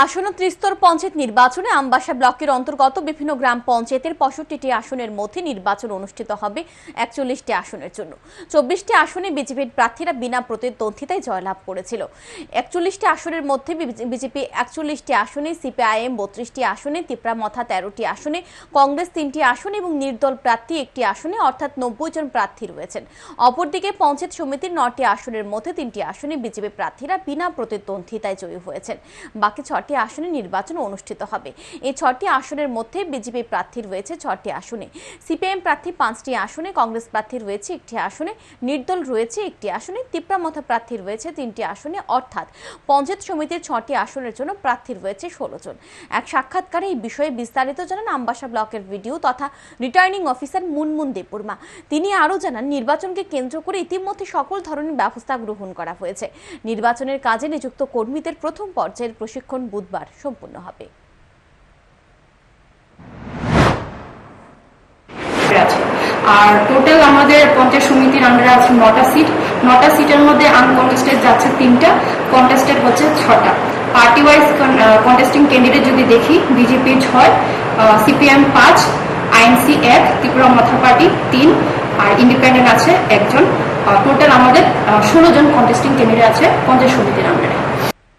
আসন্ন ত্রিস্তর পঞ্চায়েত নির্বাচনে আমবাসা ব্লকের অন্তর্গত বিভিন্ন গ্রাম পঞ্চায়েতের পঁয়ষট্টিটি আসনের মধ্যে নির্বাচন অনুষ্ঠিত হবে একচল্লিশটি আসনের জন্য। চব্বিশটি আসনে বিজেপির প্রার্থীরা বিনা প্রতিদ্বন্দ্বিতায় জয়লাভ করেছিল। একচল্লিশটি আসনের মধ্যে বিজেপি একচল্লিশটি আসনে, সিপিআইএম বত্রিশটি আসনে তিপ্রামথা তেরোটি আসনে, কংগ্রেস তিনটি আসনে এবং নির্দল প্রার্থী একটি আসনে, অর্থাৎ নব্বই জন প্রার্থী রয়েছেন। অপরদিকে পঞ্চায়েত সমিতির নটি আসনের মধ্যে তিনটি আসনে বিজেপি প্রার্থীরা বিনা প্রতিদ্বন্দ্বিতায় জয়ী হয়েছেন। বাকি ছটি আসনে নির্বাচন অনুষ্ঠিত হবে। এই ছটি আসনের মধ্যে বিজেপি প্রার্থী রয়েছে ছটি আসনে। সিপিএম প্রার্থী পাঁচটি আসনে, কংগ্রেস প্রার্থী রয়েছে একটি আসনে, নির্দল রয়েছে একটি আসনে তিপ্রামথা প্রার্থী রয়েছে তিনটি আসনে, অর্থাৎ পঞ্চায়েত সমিতির ছটি আসনের জন্য প্রার্থী রয়েছে ষোলো জন। এক সাক্ষাৎকারে এই বিষয়ে বিস্তারিত জানান আমবাসা ব্লকের ভিডিও তথা রিটার্নিং অফিসার মুনমুন দেববর্মা। তিনি আরও জানান, নির্বাচনকে কেন্দ্র করে ইতিমধ্যে সকল ধরনের ব্যবস্থা গ্রহণ করা হয়েছে। নির্বাচনের কাজে নিযুক্ত কর্মীদের প্রথম পর্যায়ের প্রশিক্ষণ বুধবার সম্পূর্ণ হবে। আর টোটাল আমাদের পঞ্চায়েত সমিতির আন্ডারে আছে নটা সিট নটা সিটের মধ্যে আনকন্টেস্টেড যাচ্ছে তিনটা কন্টেস্টেড হচ্ছে ছটা। পার্টি ওয়াইজ কন্টেস্টিং ক্যান্ডিডেট যদি দেখি বিজেপি ছয় সিপিএম পাঁচ আইএনসি এক, ত্রিপুরা মাথা পার্টি তিন, আর ইন্ডিপেন্ডেন্ট আছে একজন। টোটাল আমাদের ষোলো জন কন্টেস্টিং ক্যান্ডিডেট আছে পঞ্চায়েত সমিতির আন্ডারে